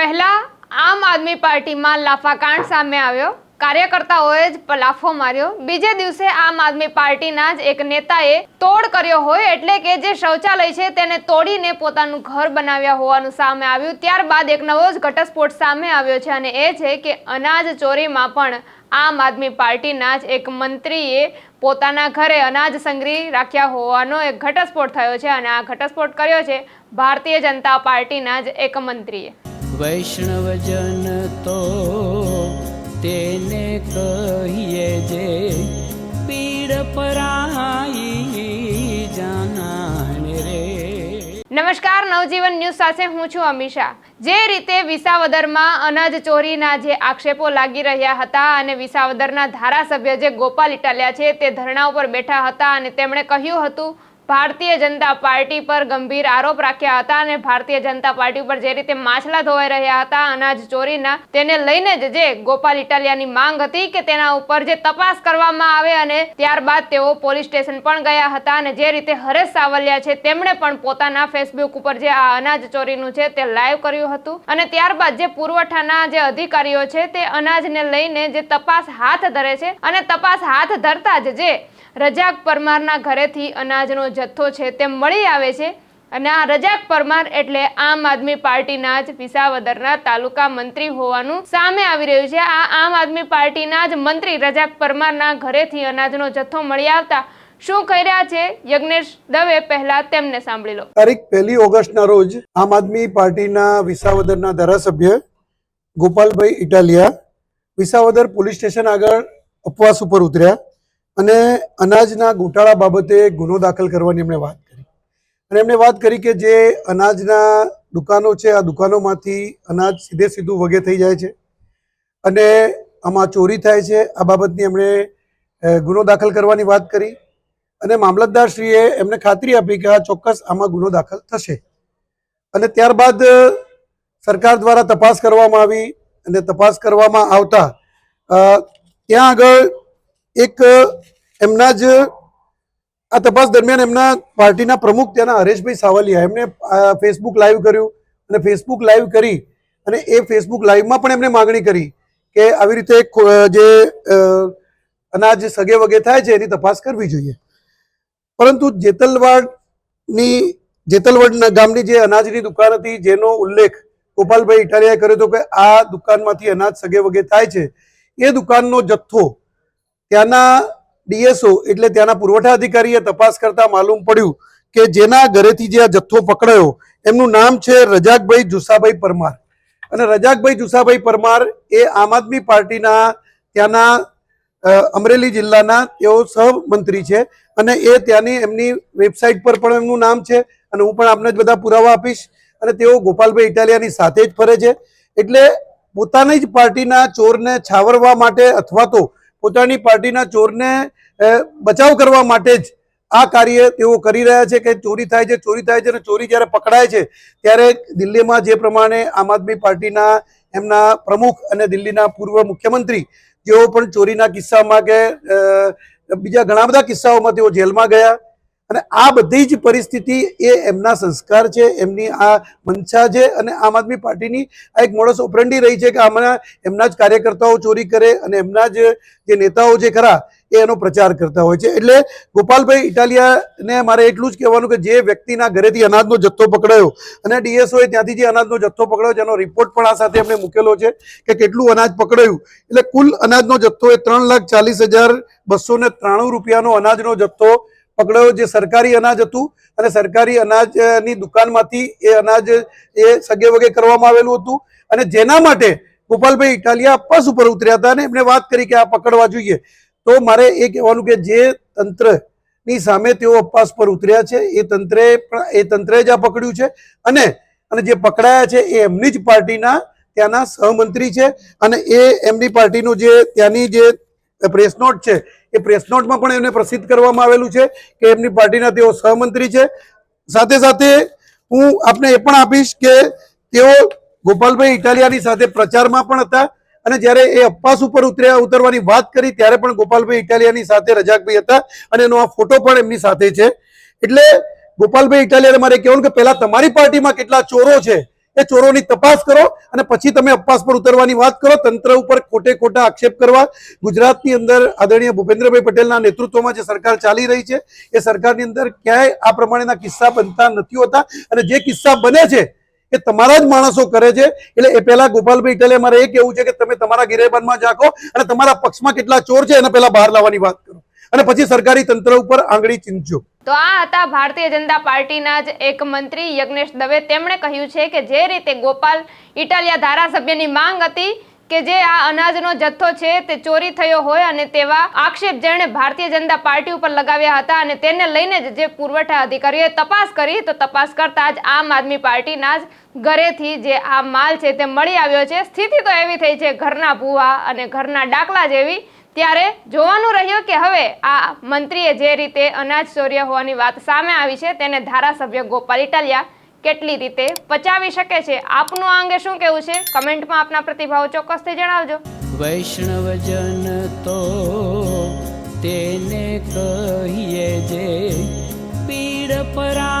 પહેલા આમ આદમી પાર્ટીમાં લાફાકાંડ સામે આવ્યો. કાર્યકર્તાઓએ જ લાફો માર્યો. બીજે દિવસે આમ આદમી પાર્ટીના જ એક નેતાએ તોડ કર્યો હોય એટલે કે જે શૌચાલય છે તેને તોડીને પોતાનું ઘર બનાવ્યા હોવાનું સામે આવ્યું. ત્યારબાદ એક નવો જ ઘટસ્ફોટ સામે આવ્યો છે અને એ છે કે અનાજ ચોરીમાં પણ આમ આદમી પાર્ટીના જ એક મંત્રીએ પોતાના ઘરે અનાજ સંગ્રહી રાખ્યા હોવાનો એક ઘટસ્ફોટ થયો છે અને આ ઘટસ્ફોટ કર્યો છે ભારતીય જનતા પાર્ટીના જ એક મંત્રીએ. વૈષ્ણવજન તો તેને કહીએ જે પીડ પરાઈ જાનાને રે. નમસ્કાર, નવજીવન ન્યૂઝ સાથે હું છું અમીષા. જે રીતે વિસાવદરમાં અનાજ ચોરીના જે આક્ષેપો લાગી રહ્યા હતા અને વિસાવદરના ધારાસભ્ય જે ગોપાલ ઇટાલિયા છે તે ધરણા ઉપર બેઠા હતા અને તેમણે કહ્યું હતું ભારતીય જનતા પાર્ટી પર ગંભીર આરોપ રાખ્યા હતા અને ભારતીય જનતા પાર્ટી ઉપર જે રીતે માછલા ધોવાઈ રહ્યા હતા, અનાજ ચોરીના, તેને લઈને જ જે ગોપાલ ઇટાલિયાની માંગ હતી કે તેના ઉપર જે તપાસ કરવામાં આવે અને ત્યારબાદ તેઓ પોલીસ સ્ટેશન પણ ગયા હતા અને જે રીતે હરેશ સાવલિયા છે, તેમણે પણ પોતાના ફેસબુક ઉપર જે આ અનાજ ચોરીનું છે તે લાઈવ કર્યું હતું અને ત્યારબાદ જે પુરવઠાના જે અધિકારીઓ છે તે અનાજને લઈને જે તપાસ હાથ ધરે છે અને તપાસ હાથ ધરતા જ જે રજાક પરમારના ઘરેથી અનાજનો જથ્થો છે તે મળી આવે છે અને આ રજાક પરમાર એટલે આમ આદમી પાર્ટીના જ વિસાવદરના તાલુકા મંત્રી હોવાનું સામે આવી રહ્યું છે. આ આમ આદમી પાર્ટીના જ મંત્રી રજાક પરમારના ઘરેથી અનાજનો જથ્થો મળી આવતા શું કહી રહ્યા છે? યજ્ઞેશ દવે પહેલા તેમને સાંભળી લો. તારીખ પહેલી ઓગસ્ટના રોજ આમ આદમી પાર્ટીના વિસાવદરના ધારાસભ્ય ગોપાલભાઈ ઇટાલિયા વિસાવદર પોલીસ સ્ટેશન આગળ ઉપવાસ ઉપર ઉતર્યા. અને અનાજના ગોટાળા બાબતે ગુનો દાખલ કરવાની એમણે વાત કરી. અને એમણે વાત કરી કે જે અનાજના દુકાનો છે, આ દુકાનોમાંથી અનાજ સીધે સીધું વગે થઈ જાય છે અને આમાં ચોરી થાય છે, આ બાબતની એમણે ગુનો દાખલ કરવાની વાત કરી અને મામલતદારશ્રીએ એમને ખાતરી આપી કે આ ચોક્કસ આમાં ગુનો દાખલ થશે. અને ત્યારબાદ સરકાર દ્વારા તપાસ કરવામાં આવી અને તપાસ કરવામાં આવતા ત્યાં આગળ એક, એમના જ, આ તપાસ દરમિયાન એમના પાર્ટીના પ્રમુખ ત્યાંના હરેશભાઈ સાવલિયા એમણે ફેસબુક લાઈવ કર્યું અને ફેસબુક લાઈવ કરી અને એ ફેસબુક લાઈવમાં પણ એમણે માગણી કરી કે આવી રીતે જે અનાજ સગે વગે થાય છે એની તપાસ કરવી જોઈએ. પરંતુ જેતલવાડની જેતલવડ ગામની જે અનાજની દુકાન હતી, જેનો ઉલ્લેખ ગોપાલભાઈ ઇટાલિયાએ કર્યો હતો કે આ દુકાનમાંથી અનાજ સગે વગે થાય છે, એ દુકાનનો જથ્થો ત્યાંના ડીએસઓ એટલે ત્યાંના પુરવઠા અધિકારીએ તપાસ કરતા માલુમ પડ્યું કે જેના ઘરેથી જે આ જથ્થો પકડાયો, એમનું નામ છે રજાકભાઈ જુસાભાઈ પરમાર. અને રજાકભાઈ જુસાભાઈ પરમાર એ આમ આદમી પાર્ટીના ત્યાંના અમરેલી જિલ્લાના તેઓ સહમંત્રી છે અને એ ત્યાંની એમની વેબસાઇટ પર પણ એમનું નામ છે અને હું પણ આપને જ બધા પુરાવા આપીશ. અને તેઓ ગોપાલભાઈ ઇટાલિયાની સાથે જ ફરે છે. એટલે પોતાની જ પાર્ટીના ચોરને છાવરવા માટે અથવા તો પોતાની પાર્ટીના ચોરને બચાવ કરવા માટે જ આ કાર્ય તેઓ કરી રહ્યા છે કે ચોરી થાય છે, ચોરી થાય છે અને ચોરી જ્યારે પકડાય છે, ત્યારે દિલ્હીમાં જે પ્રમાણે આમ આદમી પાર્ટીના એમના પ્રમુખ અને દિલ્હીના પૂર્વ મુખ્યમંત્રી જેઓ પણ ચોરીના કિસ્સામાં કે બીજા ઘણા બધા કિસ્સાઓમાં તેઓ જેલમાં ગયા. અને આ બધી જ પરિસ્થિતિ એ એમના સંસ્કાર છે, એમની આ મંશા છે અને આમ આદમી પાર્ટીની આ એક મોડસ ઓપરંડી રહી છે કે આમાં એમના જ કાર્યકર્તાઓ ચોરી કરે અને એમના જ જે નેતાઓ છે ખરા, એ એનો પ્રચાર કરતા હોય છે. એટલે ગોપાલભાઈ ઇટાલિયાને મારે એટલું જ કહેવાનું કે જે વ્યક્તિના ઘરેથી અનાજનો જથ્થો પકડાયો અને ડીએસઓએ ત્યાંથી જે અનાજનો જથ્થો પકડાયો જેનો રિપોર્ટ પણ આ સાથે એમણે મૂકેલો છે કે કેટલું અનાજ પકડાયું. એટલે કુલ અનાજનો જથ્થો એ ત્રણ લાખ ચાલીસ હજાર બસો ત્રાણું રૂપિયાનો અનાજનો જથ્થો પકડાયો જે સરકારી અનાજ હતું અને સરકારી અનાજની દુકાનમાંથી એ અનાજ એ સગે વગે કરવામાં આવેલું હતું. અને જેના માટે ગોપાલભાઈ ઇટાલિયા અપવાસ ઉપર ઉતર્યા હતા અને એમને વાત કરી કે આ પકડવા જોઈએ. તો મારે એ કહેવાનું કે જે તંત્રની સામે તેઓ અપવાસ પર ઉતર્યા છે, એ તંત્રે એ તંત્રે જ આ પકડ્યું છે. અને અને જે પકડાયા છે એ એમની જ પાર્ટીના ત્યાંના સહમંત્રી છે. અને એ એમની પાર્ટીનું જે ત્યાંની જે પ્રેસ નોટ છે. એ પ્રેસ નોટમાં પણ એમને પ્રસિદ્ધ કરવામાં આવેલું છે કે એમની પાર્ટીના તેઓ સહમંત્રી છે. સાથે સાથે હું આપને એ પણ આપીશ કે તેઓ ગોપાલભાઈ ઇટાલિયાની સાથે પ્રચારમાં પણ હતા અને જ્યારે એ અપવાસ ઉપર ઉતર્યા, ઉતરવાની વાત કરી ત્યારે પણ ગોપાલભાઈ ઇટાલિયાની સાથે રજાકભાઈ હતા અને એનો આ ફોટો પણ એમની સાથે છે. એટલે ગોપાલભાઈ ઇટાલિયાને મારે કહેવાનું કે પહેલા તમારી પાર્ટીમાં કેટલા ચોરો છે? એ ચોરોની તપાસ કરો અને પછી તમે અપવાસ પર ઉતરવાની વાત કરો, તંત્ર ઉપર ખોટે ખોટા આક્ષેપ કરવા. ગુજરાતની અંદર આદરણીય ભૂપેન્દ્રભાઈ પટેલના નેતૃત્વમાં જે સરકાર ચાલી રહી છે, એ સરકારની અંદર ક્યાંય આ પ્રમાણેના કિસ્સા બનતા નથી હોતા. અને જે કિસ્સા બને છે, એ તમારા જ માણસો કરે છે. એટલે એ પહેલા ગોપાલભાઈ ઇટલે મારે એ કેવું છે કે તમે તમારા ગિરેબાનમાં જાખો અને તમારા પક્ષમાં કેટલા ચોર છે, એના પહેલા બહાર લાવવાની વાત કરો. અને પછી સરકારી તંત્ર ઉપર આંગળી ચીંધજો. તો આ હતા ભારતીય જનતા પાર્ટીના જ એક મંત્રી યજ્ઞેશ દવે. તેમણે કહ્યું છે કે જે રીતે ગોપાલ ઇટાલિયા ધારાસભ્યની માંગ હતી કે જે આ અનાજનો જથ્થો છે તે ચોરી થયો હોય અને તેવા આક્ષેપ જેણે ભારતીય જનતા પાર્ટી ઉપર લગાવ્યા હતા અને તેને લઈને જ જે પુરવઠા અધિકારીઓએ તપાસ કરી, તો તપાસ કરતા જ આમ આદમી પાર્ટીના જ ઘરેથી જે આ માલ છે તે મળી આવ્યો છે. સ્થિતિ તો એવી થઈ છે, ઘરના ભૂવા અને ઘરના ડાકલા જેવી ત્યારે જોવાનું રહ્યું કે હવે આ મંત્રીએ જે રીતે અનાજ ચોર્યા હોવાની વાત સામે આવી છે, તેને ધારાસભ્ય ગોપાલ ઇટાલિયા કેટલી રીતે પચાવી શકે છે? આપનું આ અંગે શું કહેવું છે? કમેન્ટમાં આપના પ્રતિભાવ ચોક્કસથી જણાવજો. વૈષ્ણવજન તો તેને કહીએ જે પીડ પરા